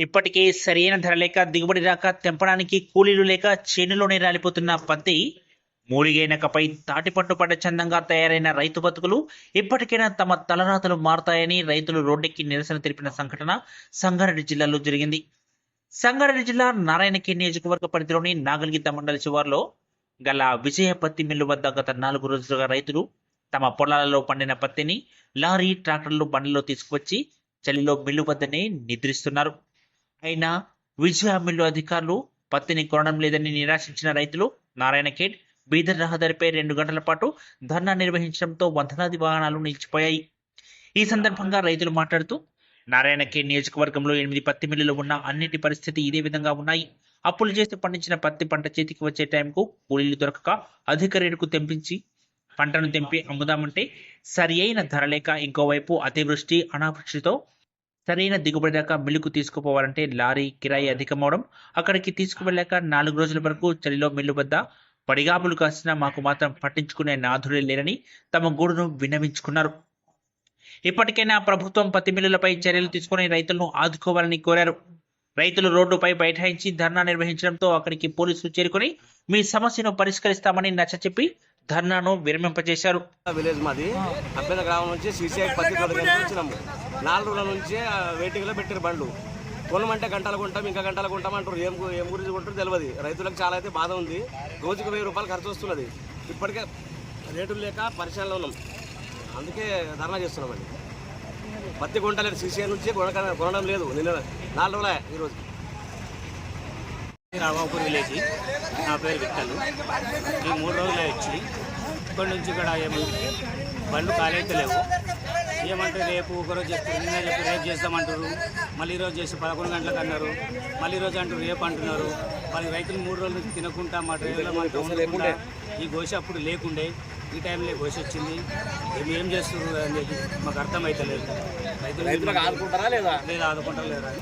ఇప్పటికే సరైన ధర లేక దిగుబడి రాక తెంపడానికి కూలీలు లేక చేనులోనే రాలిపోతున్న పత్తి మూలిగైనకపై తాటిపట్టు పడ్డ చందంగా తయారైన రైతు బతుకులు ఇప్పటికైనా తమ తలరాతలు మారతాయని రైతులు రోడ్డెక్కి నిరసన తెలిపిన సంఘటన సంగారెడ్డి జిల్లాలో జరిగింది. సంగారెడ్డి జిల్లా నారాయణకి నియోజకవర్గ పరిధిలోని నాగల్గిద్ద మండలి శివార్లో గల విజయ పత్తి మిల్లు వద్ద గత నాలుగు రోజులుగా రైతులు తమ పొలాలలో పండిన పత్తిని లారీ ట్రాక్టర్లు బండ్లలో తీసుకువచ్చి చలిలో మిల్లు వద్దనే నిద్రిస్తున్నారు. అయినా విజయ అధికారులు పత్తిని కొనడం లేదని నిరాశించిన రైతులు నారాయణఖేడ్ బీదర్ రహదారిపై రెండు గంటల పాటు ధర్నా నిర్వహించడంతో వందలాది వాహనాలు నిలిచిపోయాయి. ఈ సందర్భంగా రైతులు మాట్లాడుతూ నారాయణ నారాయణఖేడ్ నియోజకవర్గంలో ఎనిమిది పత్తి మిల్లులు ఉన్న అన్నిటి పరిస్థితి ఇదే విధంగా ఉన్నాయి. అప్పులు చేసి పండించిన పత్తి పంట చేతికి వచ్చే టైంకు కూలీలు దొరకక అధిక రేటుకు తెంపించి పంటను తెంపి అమ్ముదామంటే సరి అయిన ధర లేక ఇంకోవైపు అతివృష్టి అనావృష్టితో సరైన దిగుబడి దాకా మిల్లుకు తీసుకుపోవాలంటే లారీ కిరాయి అధికమవడం అక్కడికి తీసుకువెళ్ళాక నాలుగు రోజుల వరకు చలిలో మిల్లు వద్ద పడిగాపులు కాసినా మాకు మాత్రం పట్టించుకునే నాథుడే లేరని తమ గూడును విన్నవించుకున్నారు. ఇప్పటికైనా ప్రభుత్వం పత్తి మిల్లులపై చర్యలు తీసుకుని రైతులను ఆదుకోవాలని కోరారు. రైతులు రోడ్డుపై బైఠాయించి ధర్నా నిర్వహించడంతో అక్కడికి పోలీసులు చేరుకుని మీ సమస్యను పరిష్కరిస్తామని నచ్చచెప్పి ధర్నాను విరమింపజేశారు. విలేజ్ మాది. అభ్యర్థ గ్రామం నుంచి సీసీఐ పత్తి వచ్చినాము. నాలుగు రోజుల నుంచే వెయిటింగ్లో పెట్టారు బండ్లు. కొనమంటే గంటలు కొంటాం ఇంకా గంటలు కొంటాం అంటారు ఏం ఏం గురించి కొంటారు తెలియదు రైతులకు చాలా అయితే బాధ ఉంది. రోజుకు వెయ్యి రూపాయలు ఖర్చు వస్తున్నది. ఇప్పటికే రేటులు లేక పరిశ్రమలో ఉన్నాం. అందుకే ధర్నా చేస్తున్నామండి పత్తి కొంటలేదు. సీసీఐ నుంచి కొనడం లేదు. నిన్న నాలుగు రోజులే ఈరోజు. రామాపూర్ విలేజ్ నా పేరు విక్కలు. ఈ మూడు రోజులు వచ్చి ఇక్కడి నుంచి ఇక్కడ ఏమి బండ్లు ఖాళీ లేవు. ఏమంటే రేపు ఒకరోజు చెప్తారు. నిన్న చెప్పి రేపు చేస్తామంటారు. మళ్ళీ ఈరోజు చేసి పదకొండు గంటలకు అన్నారు. మళ్ళీ ఈరోజు అంటారు రేపు అంటున్నారు. మళ్ళీ రైతులు మూడు రోజుల నుంచి తినకుండా మా డ్రైవర్లు మా లేకుండా. ఈ గోష అప్పుడు లేకుండే. ఈ టైంలో గోష వచ్చింది. ఏమి ఏం చేస్తున్నారు అని చెప్పి మాకు అర్థమైతలేదు. రైతులు రైతులకు ఆదుకుంటారా లేదా? లేదా ఆదుకుంటారు లేదా